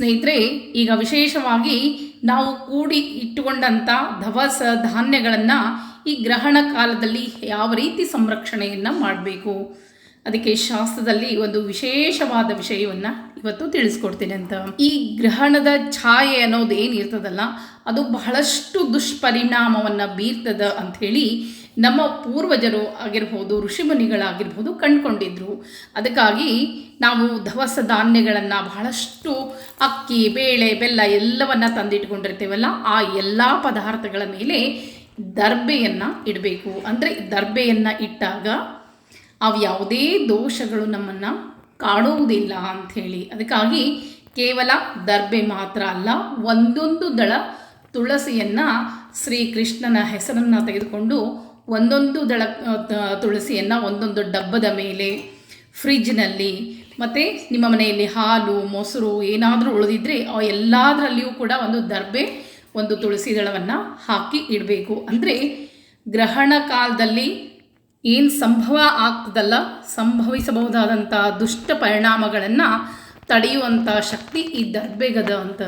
ಸ್ನೇಹಿತರೆ, ಈಗ ವಿಶೇಷವಾಗಿ ನಾವು ಕೂಡಿ ಇಟ್ಟುಕೊಂಡಂಥ ದವಸ ಧಾನ್ಯಗಳನ್ನು ಈ ಗ್ರಹಣ ಕಾಲದಲ್ಲಿ ಯಾವ ರೀತಿ ಸಂರಕ್ಷಣೆಯನ್ನು ಮಾಡಬೇಕು? ಅದಕ್ಕೆ ಶಾಸ್ತ್ರದಲ್ಲಿ ಒಂದು ವಿಶೇಷವಾದ ವಿಷಯವನ್ನು ಇವತ್ತು ತಿಳಿಸ್ಕೊಡ್ತೀನಿ ಅಂತ. ಈ ಗ್ರಹಣದ ಛಾಯೆ ಅನ್ನೋದು ಏನಿರ್ತದಲ್ಲ ಅದು ಬಹಳಷ್ಟು ದುಷ್ಪರಿಣಾಮವನ್ನು ಬೀರ್ತದ ಅಂಥೇಳಿ ನಮ್ಮ ಪೂರ್ವಜರು ಆಗಿರ್ಬೋದು ಋಷಿಮುನಿಗಳಾಗಿರ್ಬೋದು ಕಂಡುಕೊಂಡಿದ್ರು. ಅದಕ್ಕಾಗಿ ನಾವು ದವಸ ಧಾನ್ಯಗಳನ್ನು ಬಹಳಷ್ಟು ಅಕ್ಕಿ, ಬೇಳೆ, ಬೆಲ್ಲ ಎಲ್ಲವನ್ನು ತಂದಿಟ್ಕೊಂಡಿರ್ತೇವಲ್ಲ, ಆ ಎಲ್ಲ ಪದಾರ್ಥಗಳ ಮೇಲೆ ದರ್ಬೆಯನ್ನು ಇಡಬೇಕು. ಅಂದರೆ ದರ್ಬೆಯನ್ನು ಇಟ್ಟಾಗ ಅವು ಯಾವುದೇ ದೋಷಗಳು ನಮ್ಮನ್ನು ಕಾಡುವುದಿಲ್ಲ ಅಂಥೇಳಿ. ಅದಕ್ಕಾಗಿ ಕೇವಲ ದರ್ಬೆ ಮಾತ್ರ ಅಲ್ಲ, ಒಂದೊಂದು ದಳ ತುಳಸಿಯನ್ನು ಶ್ರೀಕೃಷ್ಣನ ಹೆಸರನ್ನು ತೆಗೆದುಕೊಂಡು ಒಂದೊಂದು ದಳ ತುಳಸಿಯನ್ನು ಒಂದೊಂದು ಡಬ್ಬದ ಮೇಲೆ ಫ್ರಿಜ್ನಲ್ಲಿ ಮತ್ತು ನಿಮ್ಮ ಮನೆಯಲ್ಲಿ ಹಾಲು, ಮೊಸರು ಏನಾದರೂ ಉಳಿದಿದ್ದರೆ ಆ ಎಲ್ಲದರಲ್ಲಿಯೂ ಕೂಡ ಒಂದು ದರ್ಬೆ, ಒಂದು ತುಳಸಿ ದಳವನ್ನು ಹಾಕಿ ಇಡಬೇಕು. ಅಂದರೆ ಗ್ರಹಣ ಕಾಲದಲ್ಲಿ ಏನು ಸಂಭವ ಆಗ್ತದಲ್ಲ ಸಂಭವಿಸಬಹುದಾದಂಥ ದುಷ್ಟ ಪರಿಣಾಮಗಳನ್ನು ತಡೆಯುವಂಥ ಶಕ್ತಿ ಈ ದರ್ಬೆಗದ ಅಂತ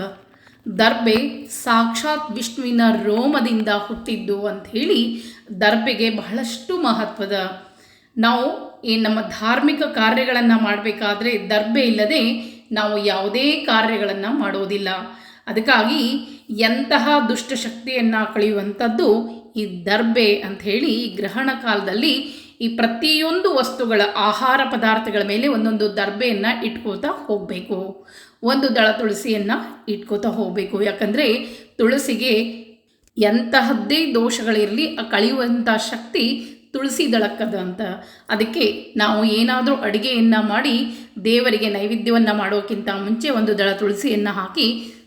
ದರ್ಬೆ ಸಾಕ್ಷಾತ್ ವಿಷ್ಣುವಿನ ರೋಮದಿಂದ ಹುಟ್ಟಿದ್ದು ಅಂತ ಹೇಳಿ ದರ್ಬೆಗೆ ಬಹಳಷ್ಟು ಮಹತ್ವದ. ನಾವು ಈ ನಮ್ಮ ಧಾರ್ಮಿಕ ಕಾರ್ಯಗಳನ್ನು ಮಾಡಬೇಕಾದ್ರೆ ದರ್ಬೆ ಇಲ್ಲದೆ ನಾವು ಯಾವುದೇ ಕಾರ್ಯಗಳನ್ನು ಮಾಡೋದಿಲ್ಲ. ಅದಕ್ಕಾಗಿ ಎಂತಹ ದುಷ್ಟಶಕ್ತಿಯನ್ನು ಕಳೆಯುವಂಥದ್ದು ಈ ದರ್ಬೆ ಅಂತ ಹೇಳಿ ಗ್ರಹಣ ಕಾಲದಲ್ಲಿ ಈ ಪ್ರತಿಯೊಂದು ವಸ್ತುಗಳ ಆಹಾರ ಪದಾರ್ಥಗಳ ಮೇಲೆ ಒಂದೊಂದು ದರ್ಬೆಯನ್ನು ಇಟ್ಕೋತಾ ಹೋಗಬೇಕು. ಒಂದು ದಳ ತುಳಸಿಯನ್ನು ಇಟ್ಕೋತಾ ಹೋಗಬೇಕು. ಯಾಕಂದರೆ ತುಳಸಿಗೆ ಎಂತಹದ್ದೇ ದೋಷಗಳಿರಲಿ, ಆ ಕಳೆಯುವಂಥ ಶಕ್ತಿ ತುಳಸಿ ದಳಕ್ಕದ ಅಂತ. ಅದಕ್ಕೆ ನಾವು ಏನಾದರೂ ಅಡುಗೆಯನ್ನು ಮಾಡಿ, ದೇವರಿಗೆ ನೈವೇದ್ಯವನ್ನು ಮಾಡೋಕ್ಕಿಂತ ಮುಂಚೆ ಒಂದು ದಳ ತುಳಸಿಯನ್ನು ಹಾಕಿ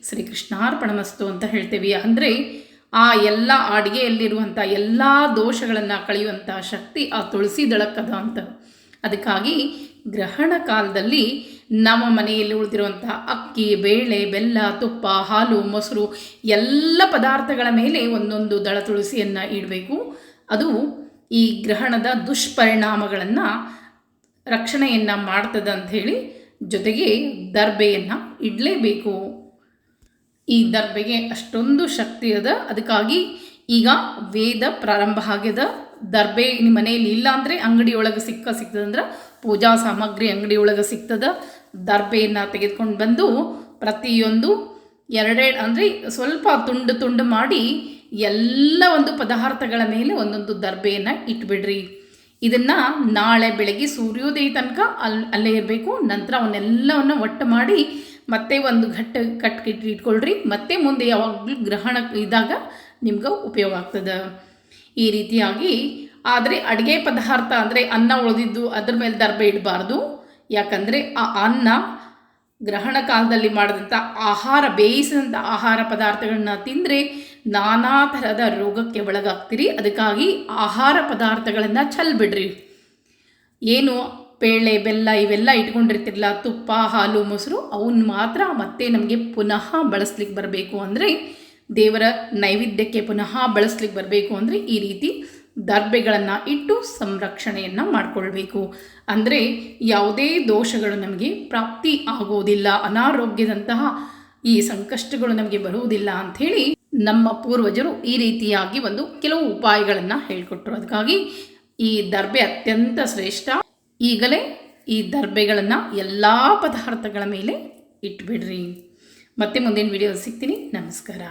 ಶ್ರೀಕೃಷ್ಣಾರ್ಪಣಮಸ್ತು ಅಂತ ಹೇಳ್ತೇವೆ. ಅಂದರೆ ಆ ಎಲ್ಲ ಅಡುಗೆಯಲ್ಲಿರುವಂಥ ಎಲ್ಲ ದೋಷಗಳನ್ನು ಕಳೆಯುವಂಥ ಶಕ್ತಿ ಆ ತುಳಸಿ ದಳಕ್ಕದ ಅಂತ. ಅದಕ್ಕಾಗಿ ಗ್ರಹಣ ಕಾಲದಲ್ಲಿ ನಮ್ಮ ಮನೆಯಲ್ಲಿ ಉಳಿದಿರುವಂಥ ಅಕ್ಕಿ, ಬೇಳೆ, ಬೆಲ್ಲ, ತುಪ್ಪ, ಹಾಲು, ಮೊಸರು ಎಲ್ಲ ಪದಾರ್ಥಗಳ ಮೇಲೆ ಒಂದೊಂದು ದಳ ತುಳಸಿಯನ್ನು ಇಡಬೇಕು. ಅದು ಈ ಗ್ರಹಣದ ದುಷ್ಪರಿಣಾಮಗಳನ್ನು ರಕ್ಷಣೆಯನ್ನು ಮಾಡ್ತದೆ ಅಂಥೇಳಿ ಜೊತೆಗೆ ದರ್ಬೆಯನ್ನು ಇಡಲೇಬೇಕು. ಈ ದರ್ಬೆಗೆ ಅಷ್ಟೊಂದು ಶಕ್ತಿ ಅದ. ಅದಕ್ಕಾಗಿ ಈಗ ವೇದ ಪ್ರಾರಂಭ ಆಗ್ಯದ. ದರ್ಬೆ ನಿಮ್ಮ ಮನೆಯಲ್ಲಿ ಇಲ್ಲ ಅಂದರೆ ಅಂಗಡಿಯೊಳಗೆ ಸಿಕ್ಕ ಸಿಗ್ತದಂದ್ರೆ ಪೂಜಾ ಸಾಮಗ್ರಿ ಅಂಗಡಿಯೊಳಗೆ ಸಿಗ್ತದ. ದರ್ಬೆಯನ್ನು ತೆಗೆದುಕೊಂಡು ಬಂದು ಪ್ರತಿಯೊಂದು ಎರಡೆರಡು ಅಂದರೆ ಸ್ವಲ್ಪ ತುಂಡು ತುಂಡು ಮಾಡಿ ಎಲ್ಲ ಒಂದು ಪದಾರ್ಥಗಳ ಮೇಲೆ ಒಂದೊಂದು ದರ್ಬೆಯನ್ನು ಇಟ್ಬಿಡ್ರಿ. ಇದನ್ನು ನಾಳೆ ಬೆಳಗ್ಗೆ ಸೂರ್ಯೋದಯ ತನಕ ಅಲ್ಲಿ ಅಲ್ಲೇ ಇರಬೇಕು. ನಂತರ ಅವನ್ನೆಲ್ಲವನ್ನು ಒಟ್ಟು ಮಾಡಿ ಮತ್ತೆ ಒಂದು ಘಟ್ಟ ಕಟ್ಕಿಟ್ಟು ಇಟ್ಕೊಳ್ರಿ. ಮತ್ತೆ ಮುಂದೆ ಯಾವಾಗಲೂ ಗ್ರಹಣ ಇದ್ದಾಗ ನಿಮ್ಗೆ ಉಪಯೋಗ ಆಗ್ತದೆ. ಈ ರೀತಿಯಾಗಿ. ಆದರೆ ಅಡುಗೆ ಪದಾರ್ಥ ಅಂದರೆ ಅನ್ನ ಉಳಿದಿದ್ದು ಅದ್ರ ಮೇಲೆ ದರ್ಬೆ ಇಡಬಾರ್ದು. ಯಾಕಂದರೆ ಆ ಅನ್ನ ಗ್ರಹಣ ಕಾಲದಲ್ಲಿ ಮಾಡಿದಂಥ ಆಹಾರ ಬೇಯಿಸಿದಂಥ ಆಹಾರ ಪದಾರ್ಥಗಳನ್ನ ತಿಂದರೆ ನಾನಾ ಥರದ ರೋಗಕ್ಕೆ ಒಳಗಾಗ್ತೀರಿ. ಅದಕ್ಕಾಗಿ ಆಹಾರ ಪದಾರ್ಥಗಳನ್ನು ಚೆಲ್ಬಿಡ್ರಿ ಏನು ಬೇಳೆ ಬೆಲ್ಲ ಇವೆಲ್ಲ ಇಟ್ಕೊಂಡಿರ್ತಿರಲ್ಲ, ತುಪ್ಪ, ಹಾಲು, ಮೊಸರು, ಅವನ್ನ ಮಾತ್ರ ಮತ್ತೆ ನಮಗೆ ಪುನಃ ಬಳಸ್ಲಿಕ್ಕೆ ಬರಬೇಕು ಅಂದರೆ ದೇವರ ನೈವೇದ್ಯಕ್ಕೆ ಪುನಃ ಬಳಸ್ಲಿಕ್ಕೆ ಬರಬೇಕು ಅಂದರೆ ಈ ರೀತಿ ದರ್ಬೆಗಳನ್ನು ಇಟ್ಟು ಸಂರಕ್ಷಣೆಯನ್ನು ಮಾಡಿಕೊಳ್ಬೇಕು. ಅಂದರೆ ಯಾವುದೇ ದೋಷಗಳು ನಮಗೆ ಪ್ರಾಪ್ತಿ ಆಗೋದಿಲ್ಲ, ಅನಾರೋಗ್ಯದಂತಹ ಈ ಸಂಕಷ್ಟಗಳು ನಮಗೆ ಬರುವುದಿಲ್ಲ ಅಂಥೇಳಿ ನಮ್ಮ ಪೂರ್ವಜರು ಈ ರೀತಿಯಾಗಿ ಒಂದು ಕೆಲವು ಉಪಾಯಗಳನ್ನು ಹೇಳಿಕೊಟ್ರು. ಅದಕ್ಕಾಗಿ ಈ ದರ್ಬೆ ಅತ್ಯಂತ ಶ್ರೇಷ್ಠ. ಈಗಲೇ ಈ ದರ್ಬೆಗಳನ್ನು ಎಲ್ಲ ಪದಾರ್ಥಗಳ ಮೇಲೆ ಇಟ್ಬಿಡ್ರಿ. ಮತ್ತೆ ಮುಂದಿನ ವಿಡಿಯೋ ಸಿಗ್ತೀನಿ. ನಮಸ್ಕಾರ.